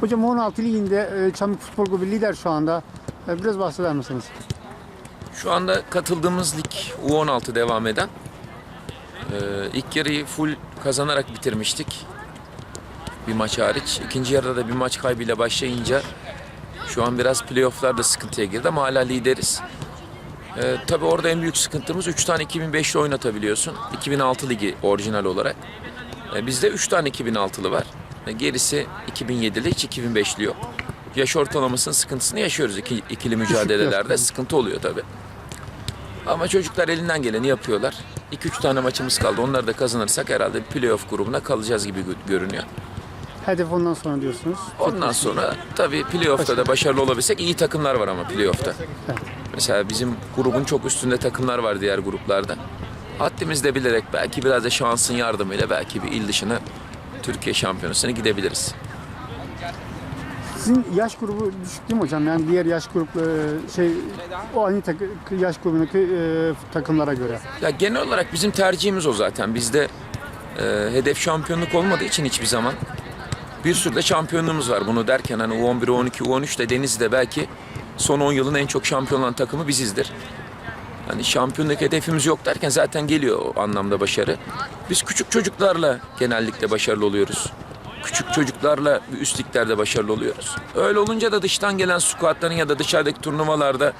Hocam 16 liginde e, Çamlık Futbol Kulübü lider şu anda. E, Biraz bahseder misiniz? Şu anda katıldığımız lig U16 devam eden. Ee, ilk yarıyı full kazanarak bitirmiştik. Bir maç hariç. İkinci yarıda da bir maç kaybıyla başlayınca şu an biraz playofflarda sıkıntıya girdi ama hala lideriz. Ee, tabii orada en büyük sıkıntımız 3 tane 2005'li oynatabiliyorsun. 2006 ligi orijinal olarak. Ee, bizde 3 tane 2006'lı var. Gerisi 2007'li hiç 2005'li yok. Yaş ortalamasının sıkıntısını yaşıyoruz iki, ikili mücadelelerde. Sıkıntı oluyor tabii. Ama çocuklar elinden geleni yapıyorlar. 2-3 tane maçımız kaldı. Onları da kazanırsak herhalde playoff grubuna kalacağız gibi gö- görünüyor. Hedef ondan sonra diyorsunuz. Ondan sonra tabii playoff'ta da başarılı olabilsek iyi takımlar var ama playoff'ta. Mesela bizim grubun çok üstünde takımlar var diğer gruplarda. Haddimizde bilerek belki biraz da şansın yardımıyla belki bir il dışına Türkiye şampiyonasına gidebiliriz. Sizin yaş grubu düşük değil mi hocam? Yani diğer yaş grup e, şey o aynı takı, yaş grubundaki e, takımlara göre. Ya genel olarak bizim tercihimiz o zaten. Bizde e, hedef şampiyonluk olmadığı için hiçbir zaman bir sürü de şampiyonluğumuz var. Bunu derken hani U11, U12, U13 de Denizli'de belki son 10 yılın en çok şampiyon olan takımı bizizdir. Hani şampiyonluk hedefimiz yok derken zaten geliyor o anlamda başarı. Biz küçük çocuklarla genellikle başarılı oluyoruz. Küçük çocuklarla üst liglerde başarılı oluyoruz. Öyle olunca da dıştan gelen squatların ya da dışarıdaki turnuvalarda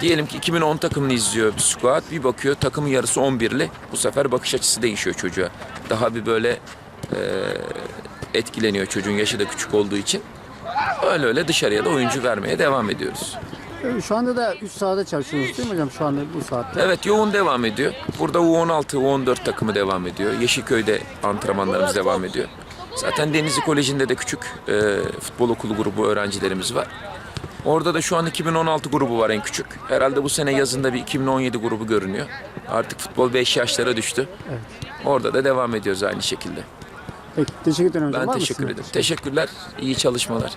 Diyelim ki 2010 takımını izliyor bir squad. Bir bakıyor takımın yarısı 11'li. Bu sefer bakış açısı değişiyor çocuğa. Daha bir böyle e, etkileniyor çocuğun yaşı da küçük olduğu için. Öyle öyle dışarıya da oyuncu vermeye devam ediyoruz. E, Şu anda da üst sahada çalışıyorsunuz değil mi hocam şu anda bu saatte? Evet yoğun devam ediyor. Burada U16, U14 takımı devam ediyor. Yeşilköy'de antrenmanlarımız devam ediyor. Zaten Denizli Koleji'nde de küçük e, futbol okulu grubu öğrencilerimiz var. Orada da şu an 2016 grubu var en küçük. Herhalde bu sene yazında bir 2017 grubu görünüyor. Artık futbol 5 yaşlara düştü. Orada da devam ediyoruz aynı şekilde. Peki teşekkür ederim hocam. Ben Var teşekkür ederim. Teşekkürler. İyi çalışmalar.